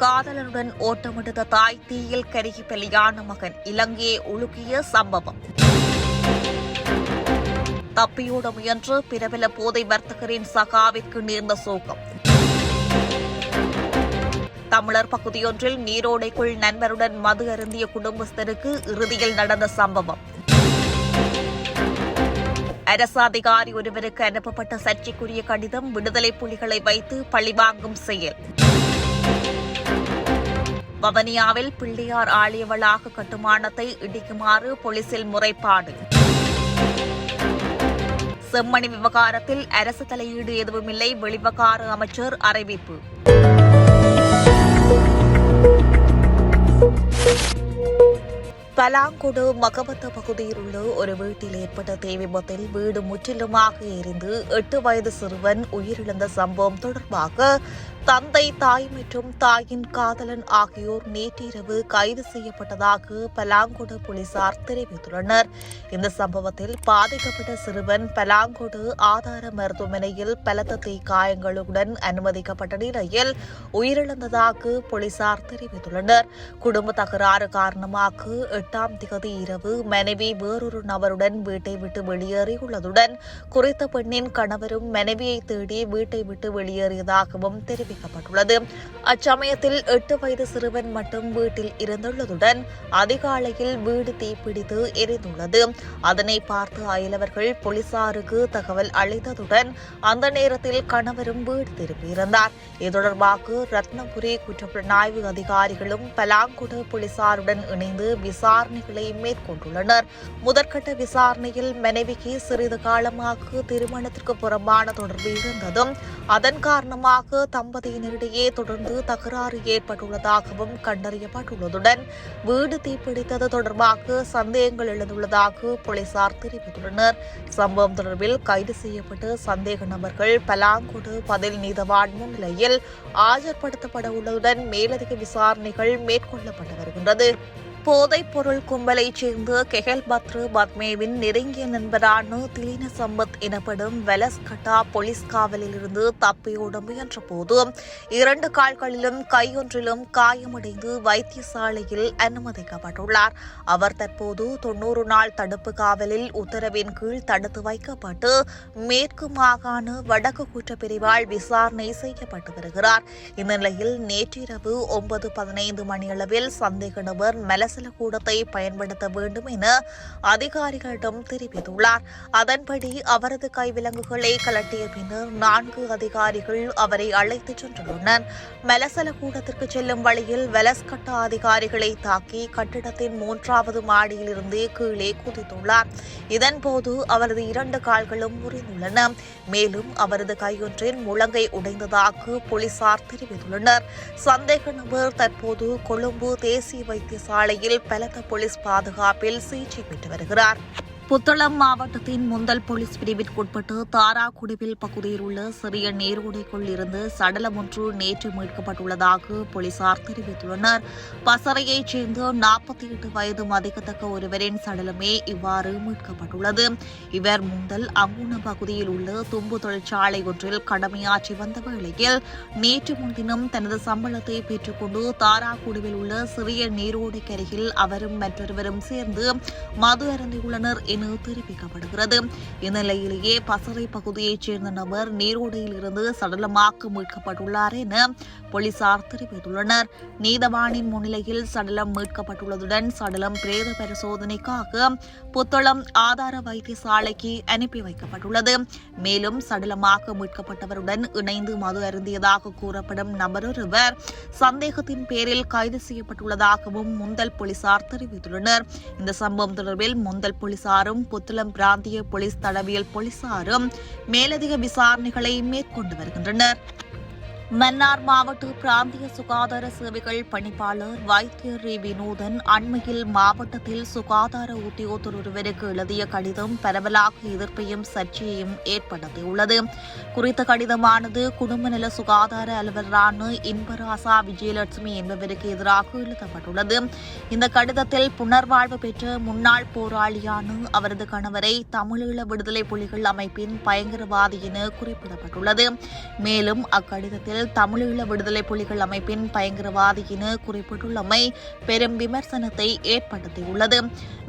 காதலனுடன் ஓட்டமிட்ட தாய் தீயில் கருகி பலியான மகன். இலங்கையை உலுக்கிய சம்பவம். தப்பியோட முயன்று பிரபல போதை வர்த்தகரின் சகாவிற்கு நேர்ந்த சோகம். தமிழர் பகுதியொன்றில் நீரோடைக்குள் நண்பருடன் மது அருந்திய குடும்பஸ்தருக்கு இறுதியில் நடந்த சம்பவம். அரசு அதிகாரி ஒருவருக்கு அனுப்பப்பட்ட சர்ச்சைக்குரிய கடிதம் விடுதலை புலிகளை வைத்து பழிவாங்கும் செயல். வவனியாவில் பிள்ளையார் ஆலய வளாக கட்டுமானத்தை இடிக்குமாறு போலீசில் முறைப்பாடு. செம்மணி விவகாரத்தில் அரசு தலையீடு எதுவுமில்லை வெளிவகார அமைச்சர் அறிவிப்பு. பலாங்குடு மகவத்த பகுதியில் உள்ள ஒரு வீட்டில் ஏற்பட்ட தீ விபத்தில் வீடு முற்றிலுமாக எரிந்து எட்டு வயது சிறுவன் உயிரிழந்த சம்பவம் தொடர்பாக தந்தை தாய் மற்றும் தாயின் காதலன் ஆகியோர் நேற்றிரவு கைது செய்யப்பட்டதாக பலாங்குடு போலீசார் தெரிவித்துள்ளனர். இந்த சம்பவத்தில் பாதிக்கப்பட்ட சிறுவன் பலாங்குடு ஆதார மருத்துவமனையில் பலத்த தீ காயங்களுடன் அனுமதிக்கப்பட்ட நிலையில் உயிரிழந்ததாக போலீசார் தெரிவித்துள்ளனர். குடும்ப தகராறு காரணமாக எட்டாம் திகதி இரவு மனைவி வேறொரு நபருடன் வீட்டை விட்டு வெளியேறியுள்ளதுடன் குறித்த பெண்ணின் கணவரும் மனைவியை தேடி வீட்டை விட்டு வெளியேறியதாகவும் தெரிவிக்கப்பட்டுள்ளது. அச்சமயத்தில் எட்டு வயது சிறுவன் மட்டும் வீட்டில் இருந்துள்ளதுடன் அதிகாலையில் வீடு தீப்பிடித்து எரிந்துள்ளது. அதனை பார்த்து அயலவர்கள் போலீசாருக்கு தகவல் அளித்ததுடன் அந்த நேரத்தில் கணவரும் வீடு திரும்பியிருந்தார். இது தொடர்பாக ரத்னபுரி குற்றப்புலனாய்வு அதிகாரிகளும் பலாங்குடு போலீசாருடன் இணைந்து விசாரணைகளை மேற்கொண்டுள்ளனர். முதற்கட்ட விசாரணையில் மனைவிக்கு சிறிது காலமாக திருமணத்திற்கு புறம்பான தொடர்பு இருந்ததும் அதன் காரணமாக தம்பதியினரிடையே தொடர்ந்து தகராறு ஏற்பட்டுள்ளதாகவும் கண்டறியப்பட்டுள்ளதுடன் வீடு தீப்பிடித்தது தொடர்பாக சந்தேகங்கள் எழுந்துள்ளதாக போலீசார் தெரிவித்துள்ளனர். சம்பவம் தொடர்பில் கைது செய்யப்பட்டு சந்தேக நபர்கள் பலாங்குடு பதில் நீதவான் முன்னிலையில் ஆஜர்படுத்தப்பட உள்ளதுடன் மேலதிக விசாரணைகள் மேற்கொள்ளப்பட்டு வருகின்றது. போதைப் பொருள் கும்பலைச் சேர்ந்த கெஹல் பத்ரு பத்மேவின் நெருங்கிய நண்பரான திலீன சம்பத் எனப்படும் வெலஸ்கட்டா போலீஸ் காவலிலிருந்து தப்பியோட முயன்ற போது இரண்டு கால்களிலும் கையொன்றிலும் காயமடைந்து வைத்தியசாலையில் அனுமதிக்கப்பட்டுள்ளார். அவர் தற்போது தொன்னூறு நாள் தடுப்பு காவலில் உத்தரவின் கீழ் தடுத்து வைக்கப்பட்டு மேற்கு மாகாண வடக்கு குற்றப்பிரிவால் விசாரணை செய்யப்பட்டு வருகிறார். இந்த நிலையில் நேற்றிரவு ஒன்பது பதினைந்து மணியளவில் சந்தேக நபர் மெலஸ் கூடத்தை பயன்படுத்த வேண்டும் என அதிகாரிகளிடம் தெரிவித்துள்ளார். அதன்படி அவரது கைவிலங்குகளை கலட்டிய பின்னர் நான்கு அதிகாரிகள் அவரை அழைத்துச் சென்றுள்ளனர். மெலசல கூடத்திற்கு செல்லும் வழியில் வெலஸ்கட்ட அதிகாரிகளை தாக்கி கட்டிடத்தின் மூன்றாவது மாடியிலிருந்து கீழே குதித்துள்ளார். இதன்போது அவரது இரண்டு கால்களும் முறிந்துள்ளன. மேலும் அவரது கையொன்றின் முழங்கை உடைந்ததாக போலீசார் தெரிவித்துள்ளனர். சந்தேக நபர் தற்போது கொழும்பு தேசிய வைத்தியசாலையில் பலத்த போலீஸ் பாதுகாப்பில் சிகிச்சை பெற்று வருகிறார். புத்தளம் மாவட்டத்தின் முந்தல் போலீஸ் பிரிவிற்குட்பட்டு தாராக்குடிவில் பகுதியில் உள்ள சிறிய நீரோடைக்குள் இருந்து சடலம் ஒன்று நேற்று மீட்கப்பட்டுள்ளதாக போலீசார் தெரிவித்துள்ளனர். பசறையைச் சேர்ந்த நாற்பத்தி எட்டு வயது மதிக்கத்தக்க ஒருவரின் சடலமே இவ்வாறு மீட்கப்பட்டுள்ளது. இவர் முந்தல் அங்குண பகுதியில் உள்ள தும்பு தொழிற்சாலை ஒன்றில் கடமையாற்றி வந்த வேளையில் நேற்று முன்தினம் தனது சம்பளத்தை பெற்றுக்கொண்டு தாராக்குடிவில் உள்ள சிறிய நீரோடைக்கரையில் அவரும் மற்றொருவரும் சேர்ந்து மது அருந்தியுள்ளனர் என தெரிவிக்கப்படுகிறது. இந்நிலையிலேயே பசறை பகுதியைச் சேர்ந்த நபர் நீரோடையில் இருந்து சடலமாக மீட்கப்பட்டுள்ளார் என போலீசார் தெரிவித்துள்ளனர். நீதவானின் முன்னிலையில் சடலம் மீட்கப்பட்டுள்ளதுடன் சடலம் பிரேத பரிசோதனைக்காக புத்தளம் ஆதார வைத்தியசாலைக்கு அனுப்பி வைக்கப்பட்டுள்ளது. மேலும் சடலமாக மீட்கப்பட்டவருடன் இணைந்து மது அருந்தியதாக கூறப்படும் நபரொருவர் சந்தேகத்தின் பேரில் கைது செய்யப்பட்டுள்ளதாகவும் முந்தல் போலீசார் தெரிவித்துள்ளனர். இந்த சம்பவம் தொடர்பில் முந்தல் போலீசாரும் புத்தளம் பிராந்திய போலீஸ் தடவியல் போலீசாரும் மேலதிக விசாரணைகளை மேற்கொண்டு வருகின்றனர். மன்னார் மாவட்ட பிராந்திய சுகாதார சேவைகள் பணிப்பாளர் வைத்தியர் ரே வினோதன் அண்மையில் மாவட்டத்தில் சுகாதார உத்தியோகத்தர் ஒருவருக்கு எழுதிய கடிதம் பரவலாக எதிர்ப்பையும் சர்ச்சையையும் ஏற்படுத்தியுள்ளது. குறித்த கடிதமானது குடும்ப நல சுகாதார அலுவலரான இன்பராசா விஜயலட்சுமி என்பவருக்கு எதிராக எழுதப்பட்டுள்ளது. இந்த கடிதத்தில் புனர்வாழ்வு பெற்ற முன்னாள் போராளியான அவரது கணவரை தமிழீழ விடுதலை புலிகள் அமைப்பின் பயங்கரவாதி என குறிப்பிடப்பட்டுள்ளது. மேலும் அக்கடிதத்தில் நிலையில் தமிழீழ விடுதலை புலிகள் அமைப்பின் பயங்கரவாதி என குறிப்பிட்டுள்ளமை பெரும் விமர்சனத்தை ஏற்படுத்தியுள்ளது.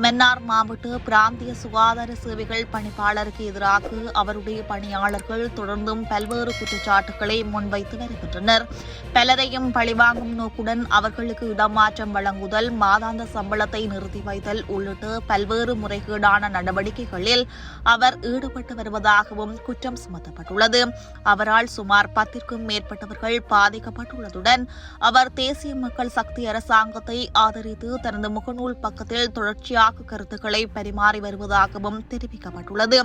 மன்னார் மாவட்ட பிராந்திய சுகாதார சேவைகள் பணிப்பாளருக்கு எதிராக அவருடைய பணியாளர்கள் தொடர்ந்தும் பல்வேறு குற்றச்சாட்டுகளை முன்வைத்து வருகின்றனர். பலரையும் பழிவாங்கும் நோக்குடன் அவர்களுக்கு இடமாற்றம் வழங்குதல் மாதாந்த சம்பளத்தை நிறுத்தி வைத்தல் உள்ளிட்ட பல்வேறு முறைகேடான நடவடிக்கைகளில் அவர் ஈடுபட்டு வருவதாகவும் குற்றம் சுமத்தப்பட்டுள்ளது. அவரால் சுமார் பத்திற்கும் மேற்பட்ட பாதிக்கப்பட்டவர்கள் பாதிக்கப்பட்டுள்ளதுடன் அவர் தேசிய மக்கள் சக்தி அரசாங்கத்தை ஆதரித்து தனது முகநூல் பக்கத்தில் தொடர்ச்சியாக கருத்துக்களை பரிமாறி வருவதாகவும் தெரிவிக்கப்பட்டுள்ளது.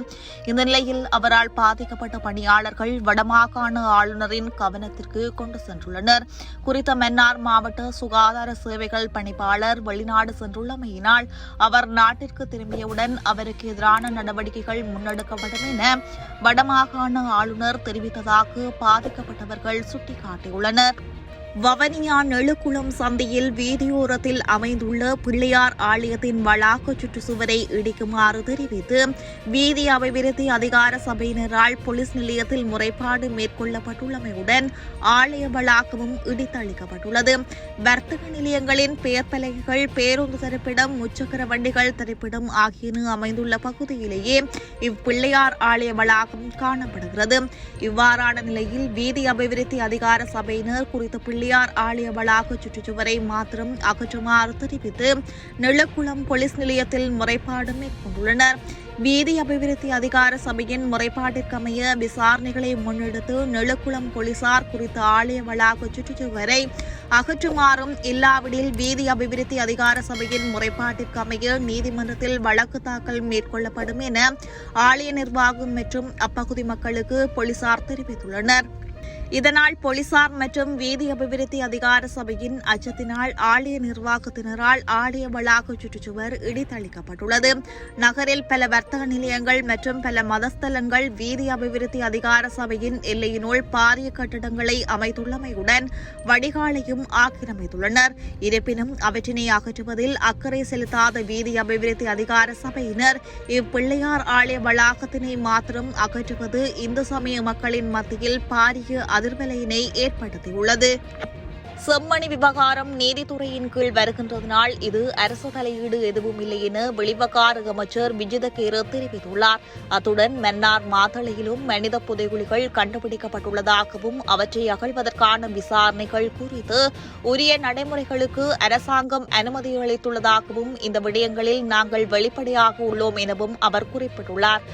இந்த நிலையில் அவரால் பாதிக்கப்பட்ட பணியாளர்கள் வடமாகாண ஆளுநரின் கவனத்திற்கு கொண்டு சென்றுள்ளனர். குறித்த மன்னார் மாவட்ட சுகாதார சேவைகள் பணிப்பாளர் வெளிநாடு சென்றுள்ளமையினால் அவர் நாட்டிற்கு திரும்பியவுடன் அவருக்கு எதிரான நடவடிக்கைகள் முன்னெடுக்கப்படும் என வடமாகாண ஆளுநர் தெரிவித்ததாக பாதிக்கப்பட்டவர்கள் சுட்டிக்காட்டியுள்ளனர். வவனியா நெழுக்குளம் சந்தையில் வீதியோரத்தில் அமைந்துள்ள பிள்ளையார் ஆலயத்தின் வளாக சுற்றுச்சுவரை இடிக்குமாறு தெரிவித்து வீதி அபிவிருத்தி அதிகார சபையினரால் போலீஸ் நிலையத்தில் முறைப்பாடு மேற்கொள்ளப்பட்டுள்ளமையுடன் ஆலய வளாகமும் இடித்தளிக்கப்பட்டுள்ளது. வர்த்தக நிலையங்களின் பெயர் பலகைகள் பேருந்து தரிப்பிடம் முச்சக்கர வண்டிகள் தரிப்பிடம் ஆகியன அமைந்துள்ள பகுதியிலேயே இப்பிள்ளையார் ஆலய வளாகம் காணப்படுகிறது. இவ்வாறான நிலையில் வீதி அபிவிருத்தி அதிகார சபையினர் குறித்த பிள்ளையார் ஆலய வளாக சுற்றுச்சுவரை மாத்திரம் அகற்றுமாறு தெரிவித்து நெல்லக்குளம் போலீஸ் நிலையத்தில் முறைப்பாடு மேற்கொண்டுள்ளனர். வீதி அபிவிருத்தி அதிகார சபையின் முறைப்பாட்டிற்கமைய விசாரணைகளை முன்னெடுத்து நெழுக்குளம் போலீசார் குறித்த ஆலய வளாக சுற்றுச்சுவரை அகற்றுமாறும் இல்லாவிடில் வீதி அபிவிருத்தி அதிகார சபையின் முறைப்பாட்டிற்கமைய நீதிமன்றத்தில் வழக்கு தாக்கல் மேற்கொள்ளப்படும் என ஆலய நிர்வாகம் மற்றும் அப்பகுதி மக்களுக்கு போலீசார் தெரிவித்துள்ளனர். இதனால் போலீசார் மற்றும் வீதி அபிவிருத்தி அதிகார சபையின் அச்சத்தினால் ஆலய நிர்வாகத்தினரால் ஆலய வளாக சுற்றுச்சுவர் இடித்தளிக்கப்பட்டுள்ளது. நகரில் பல வர்த்தக நிலையங்கள் மற்றும் பல மதஸ்தலங்கள் வீதி அபிவிருத்தி அதிகார சபையின் எல்லையினுள் பாரிய கட்டடங்களை அமைத்துள்ளமையுடன் வடிகாலையும் ஆக்கிரமித்துள்ளனர். இருப்பினும் அவற்றினை அகற்றுவதில் அக்கறை செலுத்தாத வீதி அபிவிருத்தி அதிகார சபையினர் இப்பிள்ளையார் ஆலய வளாகத்தினை மாத்திரம் அகற்றுவது இந்து சமய மக்களின் மத்தியில் பாரிய அதிர்வலையினை ஏற்படுத்தியுள்ளது. செம்மணி விவகாரம் நீதித்துறையின் கீழ் வருகின்றதனால் இது அரசு தலையீடு எதுவும் இல்லை என வெளிவகார அமைச்சர் விஜித கேர தெரிவித்துள்ளார். அத்துடன் மன்னார் மாத்தளையிலும் மனித புதைகுலிகள் கண்டுபிடிக்கப்பட்டுள்ளதாகவும் அவற்றை அகழ்வதற்கான விசாரணைகள் குறித்து உரிய நடைமுறைகளுக்கு அரசாங்கம் அனுமதி அளித்துள்ளதாகவும் இந்த விடயங்களில் நாங்கள் வெளிப்படையாக உள்ளோம் எனவும் அவர் குறிப்பிட்டுள்ளார்.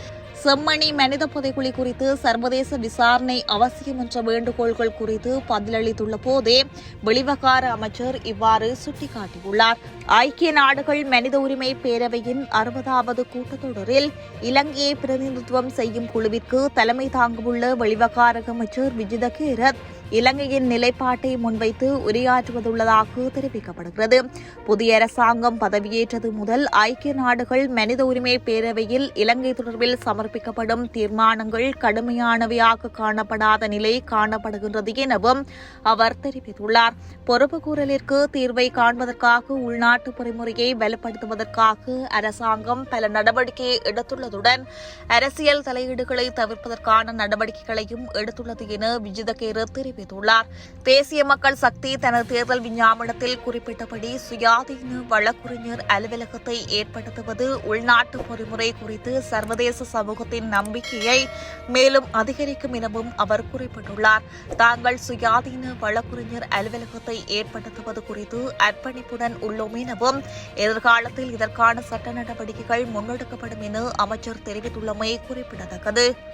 செம்மணி மனித புதைக்குழி குறித்து சர்வதேச விசாரணை அவசியம் என்ற வேண்டுகோள்கள் குறித்து பதிலளித்துள்ள போதே வெளிவகார அமைச்சர் இவ்வாறு சுட்டிக்காட்டியுள்ளார். ஐக்கிய நாடுகள் மனித உரிமை பேரவையின் அறுபதாவது கூட்டத்தொடரில் இலங்கையை பிரதிநிதித்துவம் செய்யும் குழுவிற்கு தலைமை தாங்கவுள்ள வெளிவகார அமைச்சர் விஜித கேரத் இலங்கையின் நிலைப்பாட்டை முன்வைத்து உரையாற்றுவதுள்ளதாக தெரிவிக்கப்படுகிறது. புதிய அரசாங்கம் பதவியேற்றது முதல் ஐக்கிய நாடுகள் மனித உரிமை பேரவையில் இலங்கை தொடர்பில் சமர்ப்பிக்கப்படும் தீர்மானங்கள் கடுமையானவையாக காணப்படாத நிலை காணப்படுகின்றது எனவும் அவர் தெரிவித்துள்ளார். பொறுப்புக்கூறலிற்கு தீர்வை காண்பதற்காக உள்நாட்டு பொறிமுறையை வலுப்படுத்துவதற்காக அரசாங்கம் பல நடவடிக்கையை எடுத்துள்ளதுடன் அரசியல் தலையீடுகளை தவிர்ப்பதற்கான நடவடிக்கைகளையும் எடுத்துள்ளது என விஜிதகேர தெரிவித்தார் தெரிவித்துள்ளார். தேசிய மக்கள் சக்தி தனது தேர்தல் விஞ்ஞாபனத்தில் குறிப்பிட்டபடி சுயாதீன வழக்குரைஞர் அலுவலகத்தை ஏற்படுத்துவது உள்நாட்டு பொறிமுறை குறித்து சர்வதேச சமூகத்தின் நம்பிக்கையை மேலும் அதிகரிக்கும் எனவும் அவர் குறிப்பிட்டுள்ளார். தாங்கள் சுயாதீன வழக்குரைஞர் அலுவலகத்தை ஏற்படுத்துவது குறித்து அர்ப்பணிப்புடன் உள்ளோம் எனவும் எதிர்காலத்தில் இதற்கான சட்ட நடவடிக்கைகள் முன்னெடுக்கப்படும் என அமைச்சர் தெரிவித்துள்ளமை குறிப்பிடத்தக்கது.